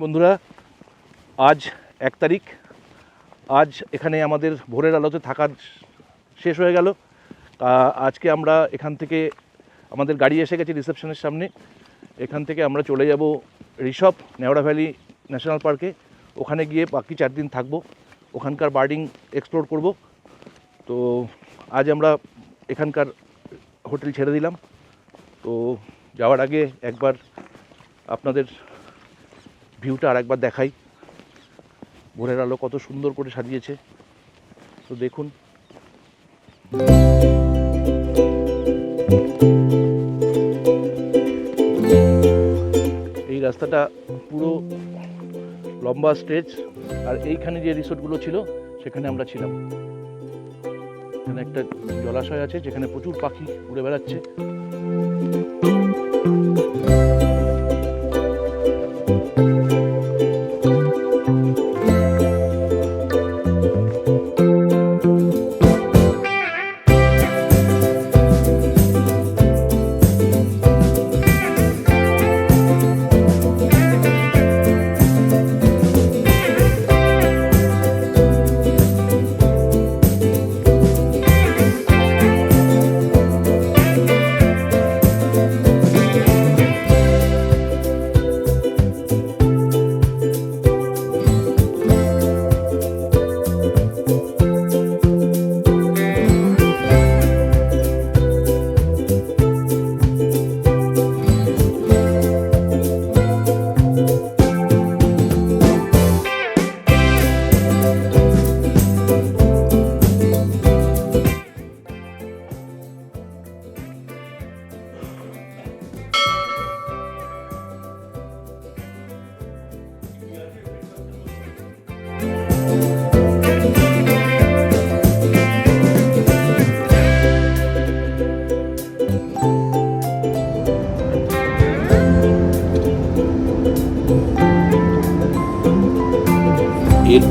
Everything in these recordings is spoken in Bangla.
বন্ধুরা আজ এক তারিখ। আজ এখানে আমাদের ভোরের আলোতে থাকার শেষ হয়ে গেল। আজকে আমরা এখান থেকে আমাদের গাড়ি এসে গেছে রিসেপশনের সামনে। এখান থেকে আমরা চলে যাব ঋষভ নেওড়া ভ্যালি ন্যাশনাল পার্কে। ওখানে গিয়ে বাকি চার দিন থাকব। ওখানকার বার্ডিং এক্সপ্লোর করব। তো আজ আমরা এখানকার হোটেল ছেড়ে দিলাম। তো যাওয়ার আগে একবার আপনাদের ভিউটা আর একবার দেখাই। ভোরের আলো কত সুন্দর করে সাজিয়েছে। তো দেখুন। রাস্তাটা পুরো লম্বা স্ট্রেচ আর এইখানে যে রিসোর্টগুলো ছিল, সেখানে আমরা ছিলাম। এখানে একটা জলাশয় আছে, যেখানে প্রচুর পাখি উড়ে বেড়াচ্ছে।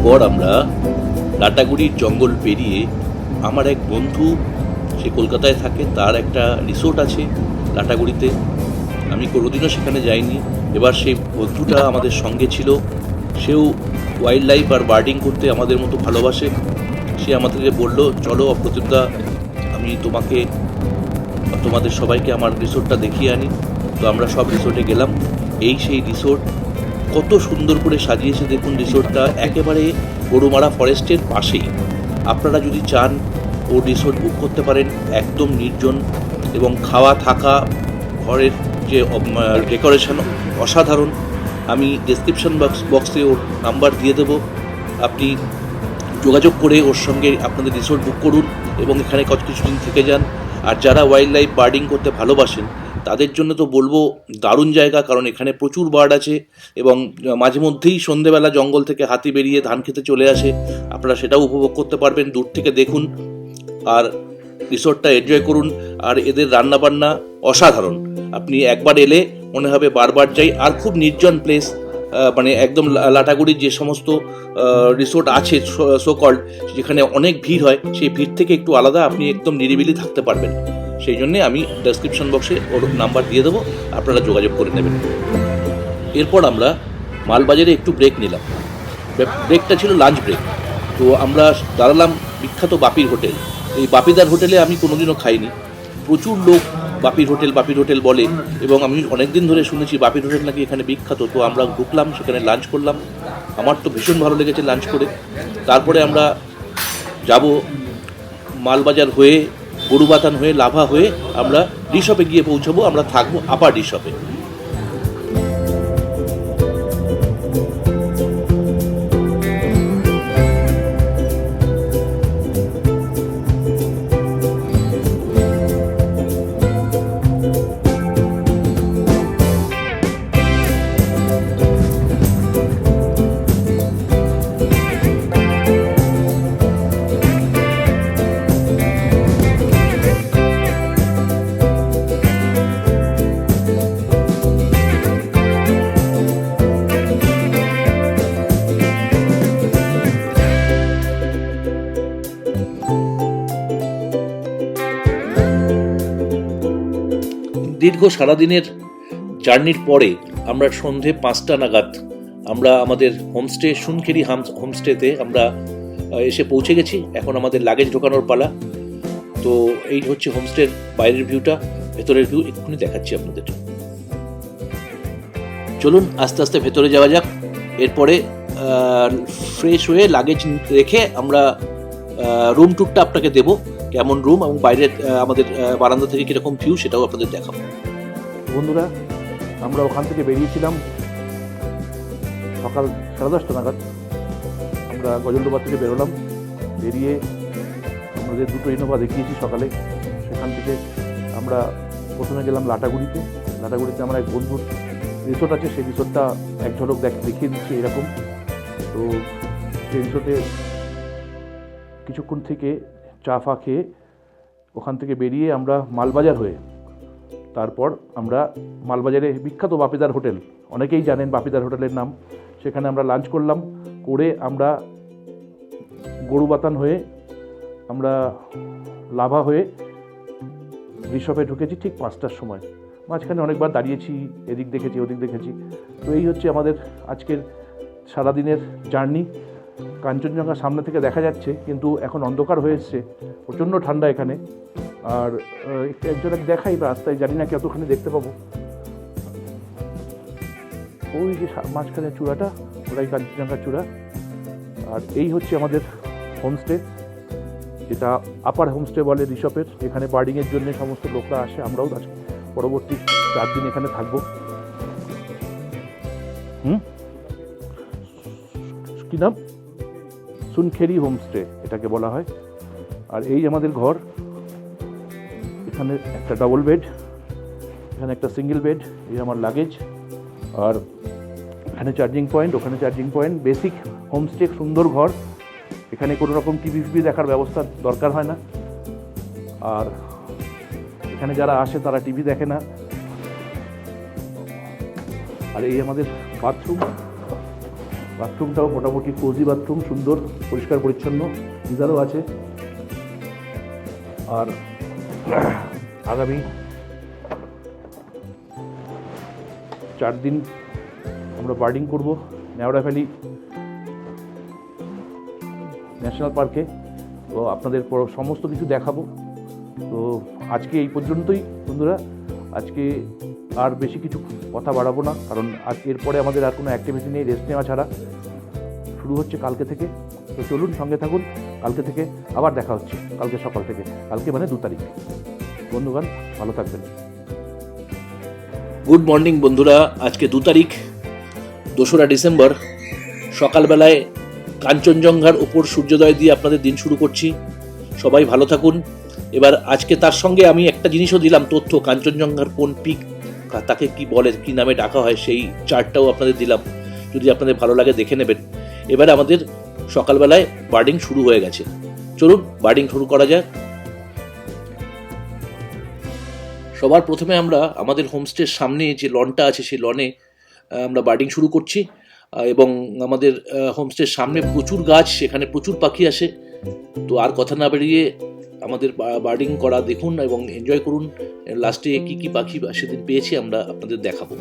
এরপর আমরা লাটাগুড়ির জঙ্গল পেরিয়ে আমার এক বন্ধু, সে কলকাতায় থাকে, তার একটা রিসোর্ট আছে লাটাগুড়িতে। আমি কোনোদিনও সেখানে যাইনি। এবার সেই বন্ধুটা আমাদের সঙ্গে ছিল। সেও ওয়াইল্ড লাইফ আর বার্ডিং করতে আমাদের মতো ভালোবাসে। সে আমাদেরকে বলল, চলো অপ্রতিমদা, আমি তোমাকে তোমাদের সবাইকে আমার রিসোর্টটা দেখিয়ে আনি। তো আমরা সব রিসোর্টে গেলাম। এই সেই রিসোর্ট কত সুন্দর করে সাজিয়েছে দেখুন রিসোর্টটা, একেবারে গরুমারা ফরেস্টের পাশেই। আপনারা যদি চান, ও রিসোর্ট বুক করতে পারেন, একদম নির্জন এবং খাওয়া থাকা ঘরের যে ডেকোরেশন অসাধারণ। আমি ডেসক্রিপশন বক্স বক্সে ওর নাম্বার দিয়ে দেবো। আপনি যোগাযোগ করে ওর সঙ্গে আপনাদের রিসোর্ট বুক করুন এবং এখানে কত কিছুদিন থেকে যান। আর যারা ওয়াইল্ড লাইফ বার্ডিং করতে ভালোবাসেন তাদের জন্য তো বলব দারুণ জায়গা, কারণ এখানে প্রচুর বার্ড আছে এবং মাঝে মধ্যেই সন্ধেবেলা জঙ্গল থেকে হাতি বেরিয়ে ধান খেতে চলে আসে। আপনারা সেটাও উপভোগ করতে পারবেন, দূর থেকে দেখুন। আর রিসোর্টটা এনজয় করুন, আর এদের রান্নাবান্না অসাধারণ। আপনি একবার এলে মনে হবে বারবার যাই, আর খুব নির্জন প্লেস মানে একদম লাটাগুড়ির যে সমস্ত রিসোর্ট আছে সো কল্ড যেখানে অনেক ভিড় হয়, সেই ভিড় থেকে একটু আলাদা আপনি একদম নিরিবিলি থাকতে পারবেন। সেই জন্যে আমি ডেসক্রিপশন বক্সে ওর নাম্বার দিয়ে দেবো, আপনারা যোগাযোগ করে নেবেন। এরপর আমরা মালবাজারে একটু ব্রেক নিলাম। ব্রেকটা ছিল লাঞ্চ ব্রেক তো আমরা দাঁড়ালাম বিখ্যাত বাপির হোটেল। এই বাপিদার হোটেলে আমি কোনোদিনও খাইনি। প্রচুর লোক বাপির হোটেল বাপির হোটেল বলে, এবং আমি অনেকদিন ধরে শুনেছি বাপির হোটেল নাকি এখানে বিখ্যাত। তো আমরা ঢুকলাম, সেখানে লাঞ্চ করলাম। আমার তো ভীষণ ভালো লেগেছে লাঞ্চ করে। তারপরে আমরা যাব মালবাজার হয়ে গরুবাতান হয়ে লাভা হয়ে আমরা রিসপে গিয়ে পৌঁছাবো আমরা থাকব আপার রিসপে দীর্ঘ সারাদিনের জার্নির পরে আমরা সন্ধে পাঁচটা নাগাদ আমরা আমাদের হোমস্টে সুনখেরি হাম- হোমস্টেতে আমরা এসে পৌঁছে গেছি। এখন আমাদের লাগেজ ঢোকানোর পালা। তো এই হচ্ছে হোমস্টের বাইরের ভিউটা ভেতরের ভিউ এক্ষুনি দেখাচ্ছি আপনাদের। চলুন আস্তে আস্তে ভেতরে যাওয়া যাক। এরপরে ফ্রেশ হয়ে লাগেজ রেখে আমরা রুম টুরটা আপনাকে দেব। কেমন রুম এবং বাইরের আমাদের বারান্দা থেকে কীরকম ভিউ সেটাও আপনাদের দেখাবো। বন্ধুরা, আমরা ওখান থেকে বেরিয়েছিলাম সকাল সাড়ে দশটা নাগাদ। আমরা গজলডোবা থেকে বেরোলাম, বেরিয়ে আমাদের দুটো ইনোভা দেখিয়েছি সকালে, সেখান থেকে আমরা প্রথমে গেলাম লাটাগুড়িতে। লাটাগুড়িতে আমার এক বন্ধুর রিসোর্ট আছে, সেই রিসোর্টটা এক ঝলক দেখ, দেখিয়ে দিচ্ছি এরকম। তো সেই রিসোর্টে কিছুক্ষণ থেকে চা ফা খেয়ে ওখান থেকে বেরিয়ে আমরা মালবাজার হয়ে তারপর আমরা মালবাজারে বিখ্যাত বাপিদার হোটেল, অনেকেই জানেন বাপিদার হোটেলের নাম। সেখানে আমরা লাঞ্চ করলাম, করে আমরা গরুবাতান হয়ে আমরা লাভা হয়ে ঋষভে ঢুকেছি ঠিক পাঁচটার সময়। মাঝখানে অনেকবার দাঁড়িয়েছি, এদিক দেখেছি, ওদিক দেখেছি। তো এই হচ্ছে আমাদের আজকের সারাদিনের জার্নি। কাঞ্চনজঙ্ঘা সামনে থেকে দেখা যাচ্ছে, কিন্তু এখন অন্ধকার হয়ে এসছে, প্রচণ্ড ঠান্ডা এখানে। আর একটু একজনকে দেখাই রাস্তায়, জানি না কতখানি দেখতে পাবো। ওই যে মাঝখানে চূড়াটা, ওটাই কাঞ্চনজঙ্ঘার চূড়া। আর এই হচ্ছে আমাদের হোমস্টে যেটা আপার হোমস্টে বলে ঋষভের এখানে বার্ডিংয়ের জন্য সমস্ত লোকরা আসে, আমরাও পরবর্তী চার দিন এখানে থাকব। হুম? কি নাম? সুনখেরি হোমস্টে এটাকে বলা হয়। আর এই আমাদের ঘর এখানে একটা ডবল বেড এখানে একটা সিঙ্গেল বেড এই আমার লাগেজ আর এখানে চার্জিং পয়েন্ট ওখানে চার্জিং পয়েন্ট বেসিক হোমস্টে সুন্দর ঘর। এখানে কোনো রকম টিভি ফিভি দেখার ব্যবস্থা দরকার হয় না। আর এখানে যারা আসে, তারা টিভি দেখে না। আর এই আমাদের বাথরুম বাথরুমটাও মোটামুটি কোজি বাথরুম সুন্দর, পরিষ্কার, পরিচ্ছন্ন গিজারও আছে। আর আগামী চার দিন আমরা বার্ডিং করব নেওড়া ভ্যালি ন্যাশনাল পার্কে। তো আপনাদের সমস্ত কিছু দেখাবো। তো আজকে এই পর্যন্তই বন্ধুরা। আজকে আর বেশি কিছু কথা বাড়াবো না, কারণ আজ এরপরে আমাদের আর কোনো অ্যাক্টিভিটি নেই রেস্ট নেওয়া ছাড়া। শুরু হচ্ছে কালকে থেকে। তো চলুন সঙ্গে থাকুন। কালকে থেকে আবার দেখা হচ্ছে। কালকে সকাল থেকে। কালকে মানে দু তারিখ। বন্ধুগণ, ভালো থাকবেন। গুড মর্নিং বন্ধুরা, আজকে দু তারিখ, দোসরা ডিসেম্বর। সকালবেলায় কাঞ্চনজঙ্ঘার ওপর সূর্যোদয় দিয়ে আপনাদের দিন শুরু করছি। সবাই ভালো থাকুন। এবার আজকে তার সঙ্গে আমি একটা জিনিসও দিলাম, তথ্য। কাঞ্চনজঙ্ঘার কোন পিক, তাকে কি বলে, কি নামে ডাকা হয়, সেই চার্টটাও আপনাদের দিলাম। যদি আপনাদের ভালো লাগে দেখে নেবেন। এবারে আমাদের সকালবেলায় বার্ডিং শুরু হয়ে গেছে। চলুন বার্ডিং শুরু করা যাক। সবার প্রথমে আমরা আমাদের হোমস্টের সামনে যে লনটা আছে, সেই লনে আমরা বার্ডিং শুরু করছি। এবং আমাদের হোমস্টের সামনে প্রচুর গাছ, সেখানে প্রচুর পাখি আসে। তো আর কথা না বেরিয়ে আমাদের বার্ডিং করা দেখুন এবং এনজয় করুন। লাস্টে কি কি পাখি সেদিন পেয়েছি আমরা আপনাদের দেখাবো।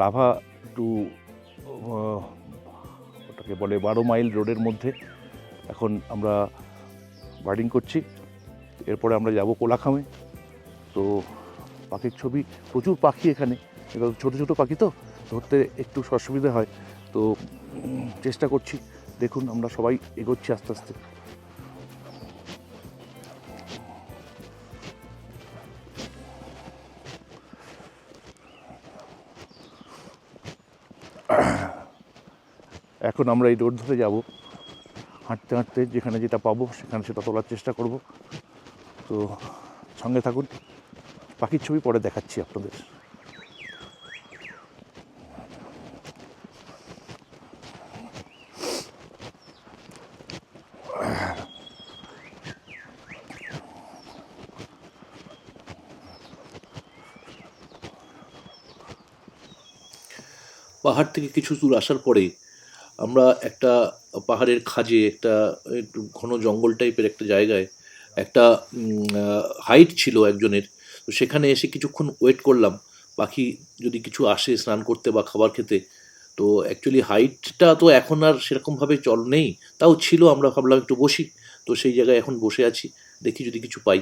লাভা টু ওটাকে বলে বারো মাইল রোডের মধ্যে এখন আমরা বার্ডিং করছি। এরপরে আমরা যাব কোলাখামে। তো পাখির ছবি, প্রচুর পাখি এখানে। এবার ছোটো ছোটো পাখি তো, ধরতে একটু অসুবিধা হয়। তো চেষ্টা করছি। দেখুন, আমরা সবাই এগোচ্ছি আস্তে আস্তে। এখন আমরা এই রোড ধরে যাব। হাঁটতে হাঁটতে যেখানে যেটা পাবো, সেখানে সেটা তোলার চেষ্টা করব। তো সঙ্গে থাকুন। পাখির ছবি পরে দেখাচ্ছি আপনাদের। পাহাড় থেকে কিছু দূর আসার পরে আমরা একটা পাহাড়ের খাজে, একটা একটু ঘন জঙ্গল টাইপের একটা জায়গায় একটা হাইট ছিল একজনের। তো সেখানে এসে কিছুক্ষণ ওয়েট করলাম। পাখি যদি কিছু আসে স্নান করতে বা খাবার খেতে, তো অ্যাকচুয়ালি হাইটটা তো এখন আর সেরকমভাবে চল নেই। তাও ছিল, আমরা ভাবলাম একটু বসি। তো সেই জায়গায় এখন বসে আছি, দেখি যদি কিছু পাই।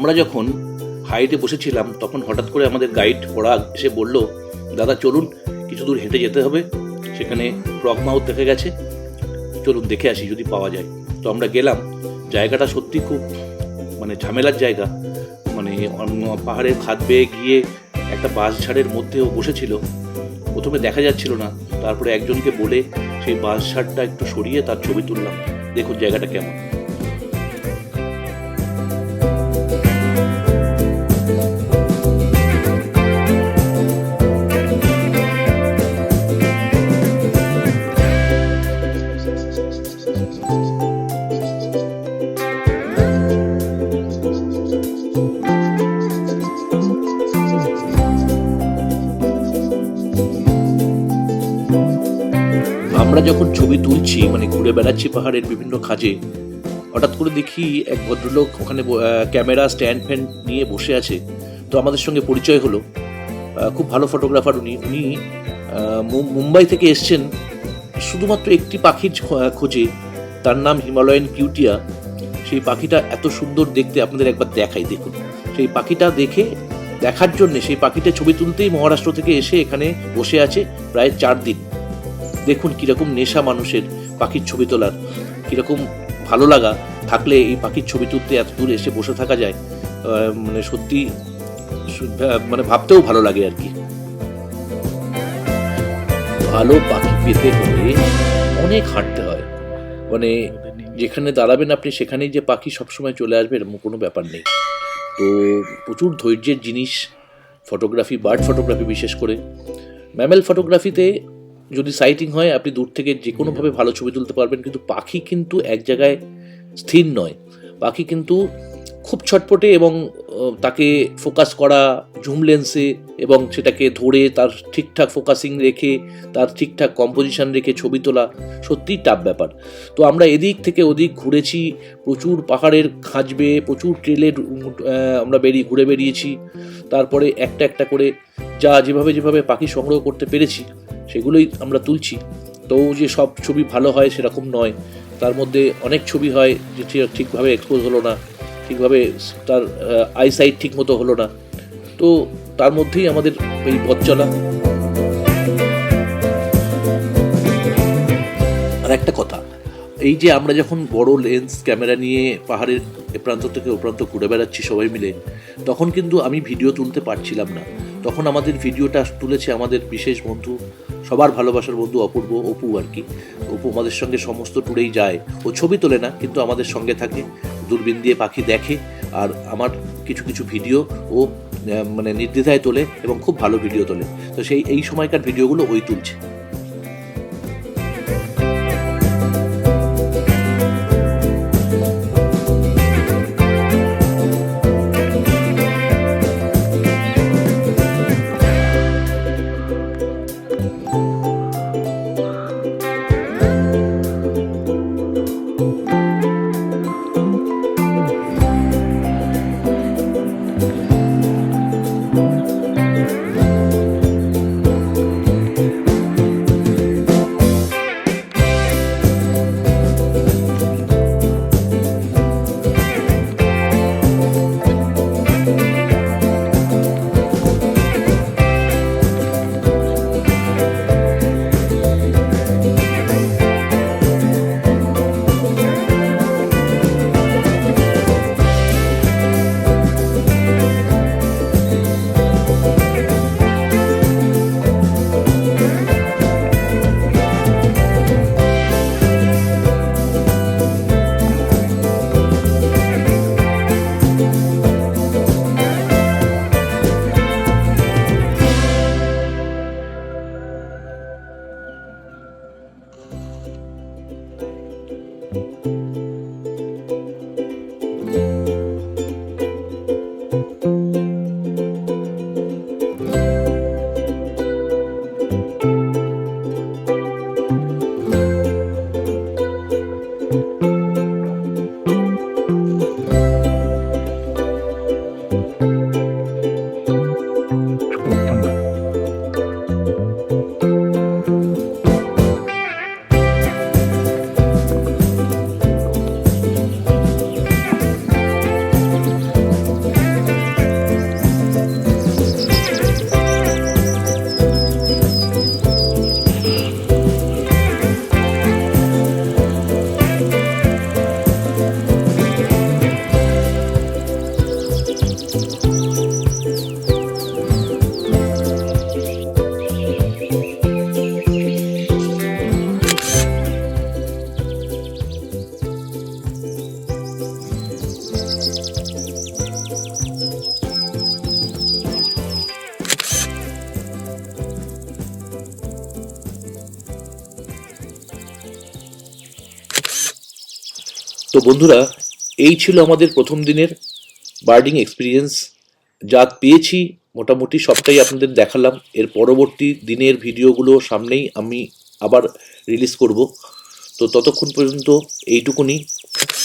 আমরা যখন হাইটে বসেছিলাম, তখন হঠাৎ করে আমাদের গাইড পরাগ এসে বলল, দাদা, চলুন, কিছু দূর হেঁটে যেতে হবে। সেখানে ফ্রগ মাউথ দেখা গেছে। চলুন, দেখে আসি যদি পাওয়া যায়। তো আমরা গেলাম। জায়গাটা সত্যি খুব মানে ঝামেলার জায়গা। মানে পাহাড়ের খাদ বেয়ে গিয়ে একটা বাঁশ ঝাড়ের মধ্যেও বসেছিল। প্রথমে দেখা যাচ্ছিল না। তারপরে একজনকে বলে সেই বাঁশ ঝাড়টা একটু সরিয়ে তার ছবি তুললাম। দেখুন জায়গাটা কেমন। ছবি তুলছি মানে ঘুরে বেড়াচ্ছি পাহাড়ের বিভিন্ন খাজে, হঠাৎ করে দেখি এক ভদ্রলোক ওখানে ক্যামেরা, স্ট্যান্ড ফ্যান নিয়ে বসে আছে। তো আমাদের সঙ্গে পরিচয় হলো খুব ভালো ফটোগ্রাফার উনি উনি মুম্বাই থেকে এসছেন। শুধুমাত্র একটি পাখির খোঁজে, তার নাম হিমালয়ান কিউটিয়া। সেই পাখিটা এত সুন্দর দেখতে, আপনাদের একবার দেখাই দেখুন। সেই পাখিটা দেখে, দেখার জন্য, সেই পাখিটা ছবি তুলতেই মহারাষ্ট্র থেকে এসে এখানে বসে আছে প্রায় চার দিন। দেখুন কীরকম নেশা মানুষের পাখির ছবি তোলার, কীরকম ভালো লাগা থাকলে এই পাখির ছবি তুলতে এত দূর এসে বসে থাকা যায় মানে সত্যি মানে ভাবতেও ভালো লাগে আর কি। ভালো পাখি পেতে হলে অনেক হাঁটতে হয়। মানে যেখানে দাঁড়াবেন আপনি, সেখানেই যে পাখি সবসময় চলে আসবে এরকম কোনো ব্যাপার নেই। তো প্রচুর ধৈর্যের জিনিস, ফটোগ্রাফি, বার্ড ফটোগ্রাফি বিশেষ করে। ম্যামেল ফটোগ্রাফিতে যদি সাইটিং হয়, আপনি দূর থেকে যে কোনোভাবে ভালো ছবি তুলতে পারবেন, কিন্তু পাখি কিন্তু এক জায়গায় স্থির নয়। পাখি কিন্তু খুব ছটপটে এবং তাকে ফোকাস করা জুম লেন্সে এবং সেটাকে ধরে তার ঠিকঠাক ফোকাসিং রেখে, তার ঠিকঠাক কম্পোজিশন রেখে ছবি তোলা সত্যিই টাফ ব্যাপার। তো আমরা এদিক থেকে ওদিক ঘুরেছি, প্রচুর পাহাড়ের খাঁজবে, প্রচুর ট্রেলে আমরা বেরিয়ে, ঘুরে বেরিয়েছি। তারপরে একটা একটা করে যা যেভাবে যেভাবে পাখি সংগ্রহ করতে পেরেছি সেগুলোই আমরা তুলছি। তো যে সব ছবি ভালো হয় সেরকম নয়। তার মধ্যে অনেক ছবি হয় যে ঠিকভাবে এক্সপোজ হলো না, ঠিকভাবে তার আইসাইট ঠিক মতো হলো না। তো তার মধ্যেই আমাদের এই পথ চলা। আর একটা কথা, এই যে আমরা যখন বড় লেন্স ক্যামেরা নিয়ে পাহাড়ের এ প্রান্ত থেকে ও প্রান্ত ঘুরে বেড়াচ্ছি সবাই মিলে, তখন কিন্তু আমি ভিডিও তুলতে পারছিলাম না। তখন আমাদের ভিডিওটা তুলেছে আমাদের বিশেষ বন্ধু সবার ভালোবাসার বন্ধু অপূর্ব, অপু আর কি। অপু আমাদের সঙ্গে সমস্ত ট্যুরেই যায়। ও ছবি তোলে না, কিন্তু আমাদের সঙ্গে থাকে। দূরবীন দিয়ে পাখি দেখে, আর আমার কিছু কিছু ভিডিও ও মানে নির্দ্বিধায় তোলে এবং খুব ভালো ভিডিও তোলে। তো সেই, এই সময়কার ভিডিওগুলো ওই তুলছে। তো বন্ধুরা, এই ছিল আমাদের প্রথম দিনের বার্ডিং এক্সপিরিয়েন্স। যা পেয়েছি, মোটামুটি সবটাই আপনাদের দেখালাম। এর পরবর্তী দিনের ভিডিওগুলো সামনেই আমি আবার রিলিজ করব। তো ততক্ষণ পর্যন্ত এইটুকুনি।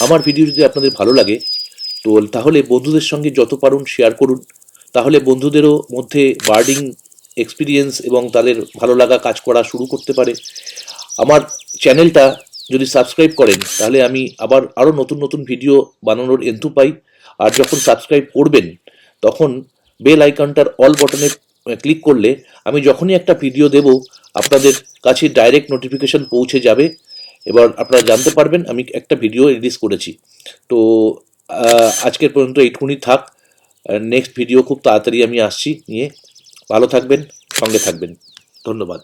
আমার ভিডিও যদি আপনাদের ভালো লাগে, তো তাহলে বন্ধুদের সঙ্গে যত পারুন শেয়ার করুন। তাহলে বন্ধুদেরও মধ্যে বার্ডিং এক্সপিরিয়েন্স এবং তাদের ভালো লাগা কাজ করা শুরু করতে পারে। আমার চ্যানেলটা যদি সাবস্ক্রাইব করেন, তাহলে আমি আবার আরও নতুন নতুন ভিডিও বানানোর এন্থু পাই। আর যখন সাবস্ক্রাইব করবেন, তখন বেল আইকনটার অল বটনে ক্লিক করলে আমি যখনই একটা ভিডিও দেব, আপনাদের কাছে ডাইরেক্ট নোটিফিকেশন পৌঁছে যাবে। এবার আপনারা জানতে পারবেন, আমি একটা ভিডিও রিলিজ করেছি। তো আজকের পর্যন্ত এইটুকুনি থাক। নেক্সট ভিডিও খুব তাড়াতাড়ি আমি আসছি নিয়ে। ভালো থাকবেন, সঙ্গে থাকবেন। ধন্যবাদ।